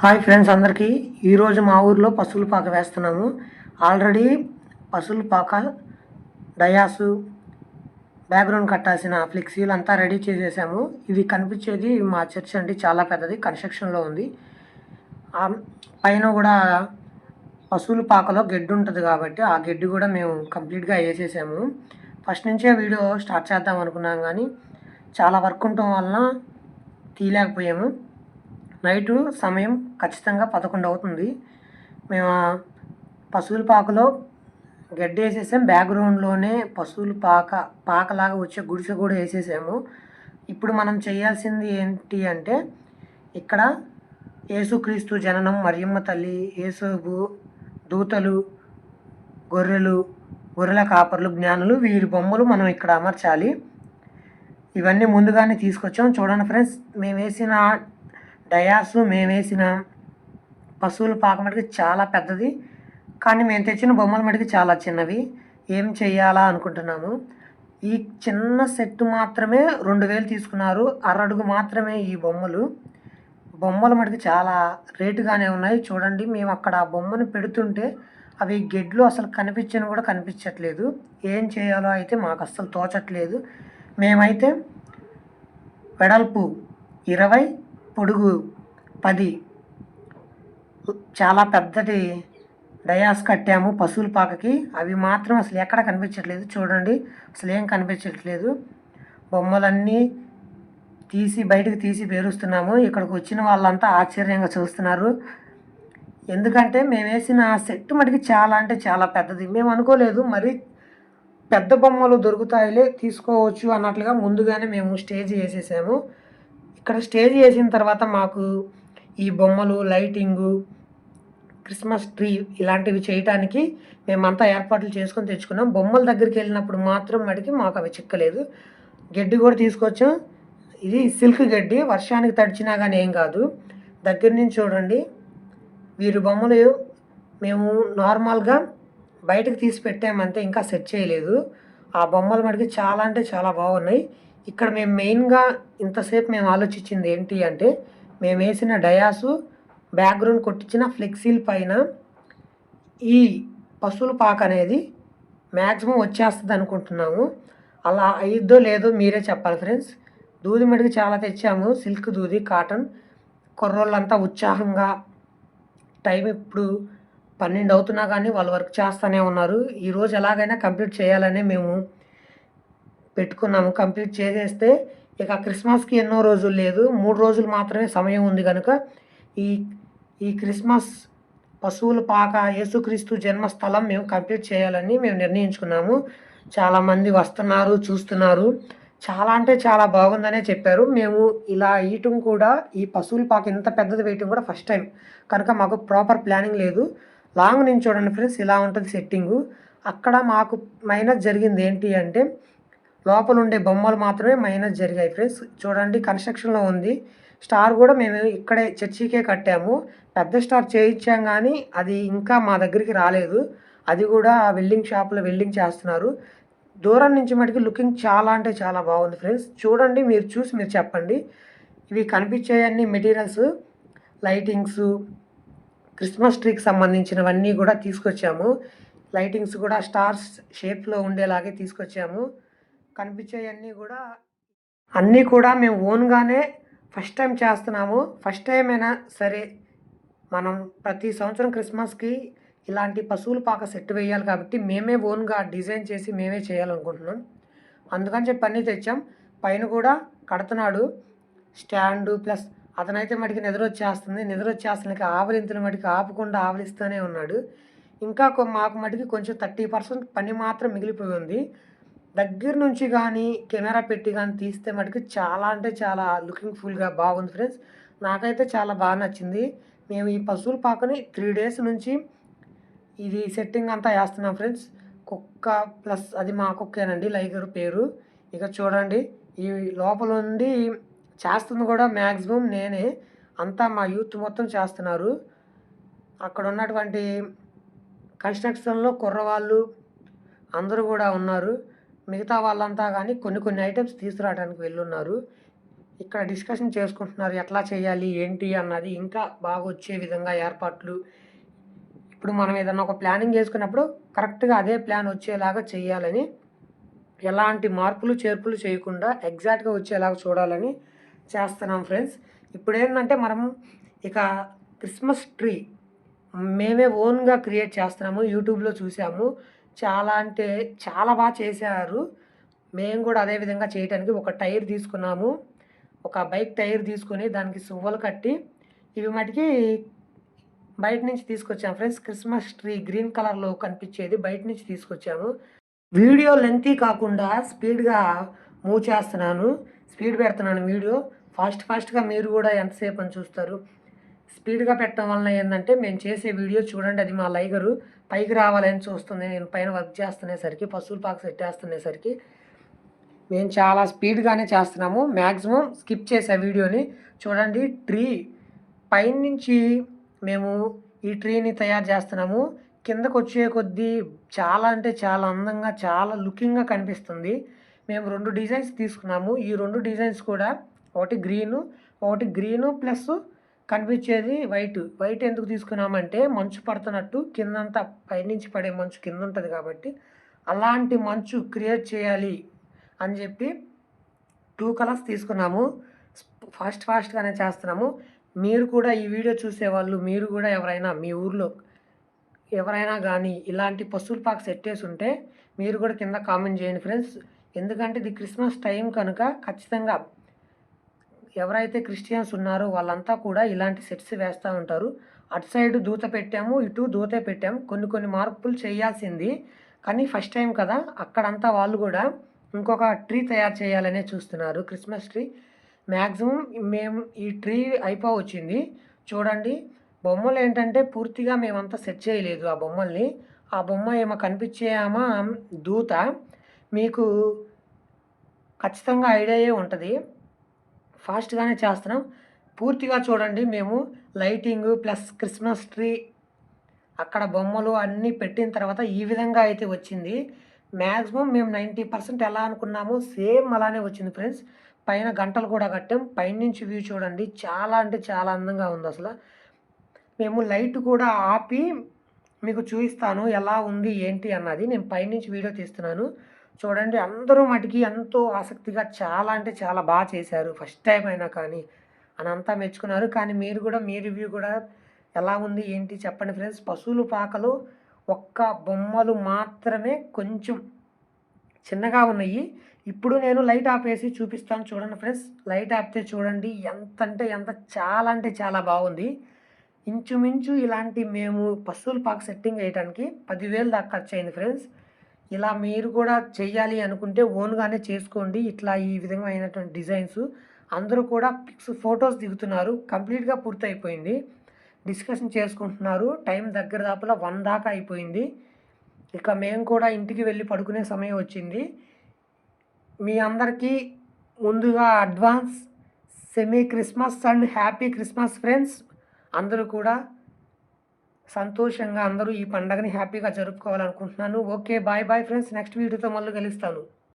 Hi friends అందరికీ. ఈరోజు మా ఊర్లో పశువుల పాక వేస్తున్నాము. ఆల్రెడీ పశువుల పాక డయాసు బ్యాక్గ్రౌండ్ కట్టాల్సిన ఫ్లెక్సీలు అంతా రెడీ చేసేసాము. ఇది కనిపించేది మా చర్చ్ అండి చాలా పెద్దది కన్స్ట్రక్షన్లో ఉంది. పైన కూడా పశువుల పాకలో గడ్డి ఉంటుంది కాబట్టి ఆ గడ్డి కూడా మేము కంప్లీట్గా వేసేసాము. ఫస్ట్ నుంచే వీడియో స్టార్ట్ చేద్దాం అనుకున్నాం కానీ చాలా వర్క్ ఉండటం వలన తీయలేకపోయాము. నైటు సమయం ఖచ్చితంగా పదకొండు అవుతుంది. మేము పశువుల పాకలో గడ్డి వేసేసాం. బ్యాక్గ్రౌండ్లోనే పశువుల పాక పాకలాగా వచ్చే గుడిసె కూడా వేసేసాము. ఇప్పుడు మనం చేయాల్సింది ఏంటి అంటే ఇక్కడ యేసుక్రీస్తు జననం మరియమ్మ తల్లి యేసుబు దూతలు గొర్రెలు గొర్రెల కాపర్లు జ్ఞానులు వీరి బొమ్మలు మనం ఇక్కడ అమర్చాలి. ఇవన్నీ ముందుగానే తీసుకొచ్చాం. చూడండి ఫ్రెండ్స్ మేము వేసిన డయాసు మేము వేసిన పశువుల పాక మటుకు చాలా పెద్దది. కానీ మేము తెచ్చిన బొమ్మల మటుకు చాలా చిన్నవి. ఏం చేయాలా అనుకుంటున్నాము. ఈ చిన్న సెట్ మాత్రమే రెండు వేలు తీసుకున్నారు. అరడుగు మాత్రమే ఈ బొమ్మలు. బొమ్మలు మటుకు చాలా రేటుగానే ఉన్నాయి. చూడండి మేము అక్కడ ఆ బొమ్మను పెడుతుంటే అవి గెడ్లు అసలు కనిపించని కూడా కనిపించట్లేదు. ఏం చేయాలో అయితే మాకు అస్సలు తోచట్లేదు. మేమైతే వెడల్పు ఇరవై పొడుగు పది. చాలా పెద్దది డయాస్ కట్టాము పశువుల పాకకి. అవి మాత్రం అసలు ఎక్కడ కనిపించట్లేదు. చూడండి అసలు ఏం కనిపించట్లేదు. బొమ్మలన్నీ తీసి బయటకు తీసి పేరుస్తున్నాము. ఇక్కడికి వచ్చిన వాళ్ళంతా ఆశ్చర్యంగా చూస్తున్నారు. ఎందుకంటే మేము వేసిన సెట్ మటుకి చాలా అంటే చాలా పెద్దది. మేము అనుకోలేదు మరి పెద్ద బొమ్మలు దొరుకుతాయిలే తీసుకోవచ్చు అన్నట్లుగా ముందుగానే మేము స్టేజ్ వేసేసాము. ఇక్కడ స్టేజ్ వేసిన తర్వాత మాకు ఈ బొమ్మలు లైటింగు క్రిస్మస్ ట్రీ ఇలాంటివి చేయటానికి మేమంతా ఏర్పాట్లు చేసుకొని తెచ్చుకున్నాం. బొమ్మల దగ్గరికి వెళ్ళినప్పుడు మాత్రం మటుకి మాకు అవి చిక్కలేదు. గడ్డి కూడా తీసుకొచ్చాం. ఇది సిల్క్ గడ్డి. వర్షానికి తడిచినా కానీ ఏం కాదు. దగ్గర నుంచి చూడండి. వీరి బొమ్మలు మేము నార్మల్గా బయటకు తీసి పెట్టామంటే ఇంకా సెట్ చేయలేదు. ఆ బొమ్మలు మటుకు చాలా అంటే చాలా బాగున్నాయి. ఇక్కడ మేము మెయిన్గా ఇంతసేపు మేము ఆలోచించింది ఏంటి అంటే మేము వేసిన డయాసు బ్యాక్గ్రౌండ్ కొట్టించిన ఫ్లెక్సీల పైన ఈ పశువుల పాక అనేది మ్యాక్సిమం వచ్చేస్తుంది అనుకుంటున్నాము. అలా అయిద్దో లేదో మీరే చెప్పాలి ఫ్రెండ్స్. దూది మడికి చాలా తెచ్చాము. సిల్క్ దూది కాటన్. కుర్రోళ్ళంతా ఉత్సాహంగా టైం ఇప్పుడు పన్నెండు అవుతున్నా కానీ వాళ్ళు వర్క్ చేస్తూనే ఉన్నారు. ఈరోజు ఎలాగైనా కంప్లీట్ చేయాలనే మేము పెట్టుకున్నాము కంప్లీట్ చేసేస్తే ఇక క్రిస్మస్కి ఎన్నో రోజులు లేదు. మూడు రోజులు మాత్రమే సమయం ఉంది కనుక ఈ ఈ క్రిస్మస్ పశువుల పాక యేసుక్రీస్తు జన్మస్థలం మేము కంప్లీట్ చేయాలని మేము నిర్ణయించుకున్నాము. చాలామంది వస్తున్నారు చూస్తున్నారు. చాలా అంటే చాలా బాగుందనే చెప్పారు. మేము ఇలా వేయటం కూడా ఈ పశువుల పాక ఇంత పెద్దది వేయటం కూడా ఫస్ట్ టైం. కనుక మాకు ప్రాపర్ ప్లానింగ్ లేదు. లాంగ్ నుంచి చూడండి ఫ్రెండ్స్ ఇలా ఉంటుంది సెట్టింగు. అక్కడ మాకు మైనస్ జరిగింది ఏంటి అంటే లోపల ఉండే బొమ్మలు మాత్రమే మైనస్ జరిగాయి ఫ్రెండ్స్. చూడండి కన్స్ట్రక్షన్లో ఉంది. స్టార్ కూడా మేము ఇక్కడే చర్చికే కట్టాము. పెద్ద స్టార్ చేయించాం కానీ అది ఇంకా మా దగ్గరికి రాలేదు. అది కూడా వెల్డింగ్ షాప్లో వెల్డింగ్ చేస్తున్నారు. దూరం నుంచి మటుకు లుకింగ్ చాలా అంటే చాలా బాగుంది ఫ్రెండ్స్. చూడండి మీరు చూసి మీరు చెప్పండి. ఇవి కనిపించేవన్నీ మెటీరియల్స్ లైటింగ్స్ క్రిస్మస్ ట్రీకి సంబంధించినవన్నీ కూడా తీసుకొచ్చాము. లైటింగ్స్ కూడా స్టార్స్ షేప్లో ఉండేలాగే తీసుకొచ్చాము. కనిపించేవన్నీ కూడా అన్నీ కూడా మేము ఓన్గానే ఫస్ట్ టైం చేస్తున్నాము. ఫస్ట్ టైం అయినా సరే మనం ప్రతి సంవత్సరం క్రిస్మస్కి ఇలాంటి పశువుల పాక సెట్ వేయాలి కాబట్టి మేమే ఓన్గా డిజైన్ చేసి మేమే చేయాలనుకుంటున్నాం. అందుకని చెప్పి అన్నీ తెచ్చాం. పైన కూడా కడుతున్నాడు. స్టాండు ప్లస్ అతనైతే మటుకు నిద్ర వచ్చేస్తుంది నిద్ర ఆవలింతలు మటుకు ఆపకుండా ఆవలిస్తూనే ఉన్నాడు. ఇంకా మాకు మటుకు కొంచెం థర్టీ పర్సెంట్ పని మాత్రం మిగిలిపోయి ఉంది. దగ్గర నుంచి కానీ కెమెరా పెట్టి కానీ తీస్తే మటుకు చాలా అంటే చాలా లుకింగ్ ఫుల్గా బాగుంది ఫ్రెండ్స్. నాకైతే చాలా బాగా నచ్చింది. మేము ఈ పశువుల పాకని త్రీ డేస్ నుంచి ఇది సెట్టింగ్ అంతా వేస్తున్నాం ఫ్రెండ్స్. కుక్క ప్లస్ అది మా కుక్కేనండి లైగర్ పేరు. ఇక చూడండి ఈ లోపల ఉండి చేస్తుంది కూడా మ్యాక్సిమం నేనే. అంతా మా యూత్ మొత్తం చేస్తున్నారు. అక్కడ ఉన్నటువంటి కన్స్ట్రక్షన్లో కుర్రవాళ్ళు అందరూ కూడా ఉన్నారు. మిగతా వాళ్ళంతా కానీ కొన్ని కొన్ని ఐటమ్స్ తీసుకురావడానికి వెళ్ళున్నారు. ఇక్కడ డిస్కషన్ చేసుకుంటున్నారు. ఎట్లా చేయాలి? ఏంటి? అన్నది ఇంకా బాగా వచ్చే విధంగా ఏర్పాట్లు. ఇప్పుడు మనం ఏదన్నా ఒక ప్లానింగ్ చేసుకున్నప్పుడు కరెక్ట్గా అదే ప్లాన్ వచ్చేలాగా చేయాలని ఎలాంటి మార్పులు చేర్పులు చేయకుండా ఎగ్జాక్ట్గా వచ్చేలాగా చూడాలని చేస్తున్నాం ఫ్రెండ్స్. ఇప్పుడు ఏంటంటే మనం ఇక క్రిస్మస్ ట్రీ మేమే ఓన్గా క్రియేట్ చేస్తున్నాము. యూట్యూబ్లో చూసాము. చాలా అంటే చాలా బాగా చేశారు. మేము కూడా అదే విధంగా చేయడానికి ఒక టైర్ తీసుకున్నాము. ఒక బైక్ టైర్ తీసుకొని దానికి సువ్వలు కట్టి ఇవి మటుకి బయట నుంచి తీసుకొచ్చాము ఫ్రెండ్స్. క్రిస్మస్ ట్రీ గ్రీన్ కలర్లో కనిపించేది బయట నుంచి తీసుకొచ్చాము. వీడియో లెంతీ కాకుండా స్పీడ్గా మూవ్ చేస్తున్నాను. స్పీడ్ పెడుతున్నాను వీడియో. ఫాస్ట్ ఫాస్ట్గా మీరు కూడా ఎంతసేపు అని చూస్తారు. స్పీడ్గా పెట్టడం వలన ఏంటంటే మేము చేసే వీడియో చూడండి అది మా లైగరు పైకి రావాలని చూస్తుంది. నేను పైన వర్క్ చేస్తునేసరికి పశువుల పాక సెట్ చేస్తునేసరికి మేము చాలా స్పీడ్గానే చేస్తున్నాము. మ్యాక్సిమం స్కిప్ చేసే వీడియోని చూడండి. ట్రీ పైనుంచి మేము ఈ ట్రీని తయారు చేస్తున్నాము. కిందకు వచ్చే కొద్దీ చాలా అంటే చాలా అందంగా చాలా లుకింగ్గా కనిపిస్తుంది. మేము రెండు డిజైన్స్ తీసుకున్నాము. ఈ రెండు డిజైన్స్ కూడా ఒకటి గ్రీను ఒకటి గ్రీను ప్లస్ కనిపించేది వైట్. వైట్ ఎందుకు తీసుకున్నామంటే మంచు పడుతున్నట్టు కిందంతా పైనుంచి పడే మంచు కింద ఉంటుంది కాబట్టి అలాంటి మంచు క్రియేట్ చేయాలి అని చెప్పి టూ కలర్స్ తీసుకున్నాము. ఫాస్ట్ ఫాస్ట్గానే చేస్తున్నాము. మీరు కూడా ఈ వీడియో చూసేవాళ్ళు మీరు కూడా ఎవరైనా మీ ఊర్లో ఎవరైనా కానీ ఇలాంటి పశువుల పాక సెట్ చేసి ఉంటే మీరు కూడా కింద కామెంట్ చేయండి ఫ్రెండ్స్. ఎందుకంటే ఇది క్రిస్మస్ టైం కనుక ఖచ్చితంగా ఎవరైతే క్రిస్టియన్స్ ఉన్నారో వాళ్ళంతా కూడా ఇలాంటి సెట్స్ వేస్తూ ఉంటారు. అటు సైడ్ దూత పెట్టాము ఇటు దూతే పెట్టాము. కొన్ని కొన్ని మార్పులు చేయాల్సింది. కానీ ఫస్ట్ టైం కదా అక్కడంతా వాళ్ళు కూడా ఇంకొక ట్రీ తయారు చేయాలనే చూస్తున్నారు. Christmas tree. మ్యాక్సిమం మేము ఈ ట్రీ అయిపో వచ్చింది. చూడండి బొమ్మలు ఏంటంటే పూర్తిగా మేమంతా సెట్ చేయలేదు ఆ బొమ్మల్ని. ఆ బొమ్మ ఏమో కనిపించేమో దూత. మీకు ఖచ్చితంగా ఐడియాయే ఉంటుంది. ఫాస్ట్గానే చేస్తున్నాం. పూర్తిగా చూడండి మేము లైటింగ్ ప్లస్ క్రిస్మస్ ట్రీ అక్కడ బొమ్మలు అన్నీ పెట్టిన తర్వాత ఈ విధంగా అయితే వచ్చింది. మ్యాక్సిమం మేము నైంటీ పర్సెంట్ ఎలా అనుకున్నామో సేమ్ అలానే వచ్చింది ఫ్రెండ్స్. పైన గంటలు కూడా కట్టాం. పైనుంచి వ్యూ చూడండి చాలా అంటే చాలా అందంగా ఉంది అసలు. మేము లైట్ కూడా ఆపి మీకు చూపిస్తాను ఎలా ఉంది ఏంటి అన్నది నేను పైనుంచి వీడియో తీస్తున్నాను. చూడండి అందరూ మటుకి ఎంతో ఆసక్తిగా చాలా అంటే చాలా బాగా చేశారు. ఫస్ట్ టైం అయినా కానీ అని అంతా మెచ్చుకున్నారు. కానీ మీరు కూడా మీ రివ్యూ కూడా ఎలా ఉంది ఏంటి చెప్పండి ఫ్రెండ్స్? పశువులు పాకలు ఒక్క బొమ్మలు మాత్రమే కొంచెం చిన్నగా ఉన్నాయి. ఇప్పుడు నేను లైట్ ఆపేసి చూపిస్తాను చూడండి ఫ్రెండ్స్. లైట్ ఆపితే చూడండి ఎంత అంటే ఎంత చాలా అంటే చాలా బాగుంది. ఇంచుమించు ఇలాంటి మేము పశువుల పాక సెట్టింగ్ వేయడానికి పదివేలు దాకా ఖర్చు అయింది ఫ్రెండ్స్. ఇలా మీరు కూడా చేయాలి అనుకుంటే ఓన్గానే చేసుకోండి. ఇట్లా ఈ విధంగా అయినటువంటి డిజైన్స్. అందరూ కూడా పిక్స్ ఫొటోస్ దిగుతున్నారు. కంప్లీట్గా పూర్తయిపోయింది. డిస్కషన్ చేసుకుంటున్నారు. టైం దగ్గర దాపల వన్ దాకా అయిపోయింది. ఇక మేము కూడా ఇంటికి వెళ్ళి పడుకునే సమయం వచ్చింది. మీ అందరికీ ముందుగా advance semi Christmas and happy Christmas friends. అందరూ కూడా సంతోషంగా అందరూ ఈ పండగని హ్యాపీగా జరుపుకోవాలనుకుంటున్నాను. Okay bye bye friends. Next వీడియోతో మళ్ళీ కలుస్తాను.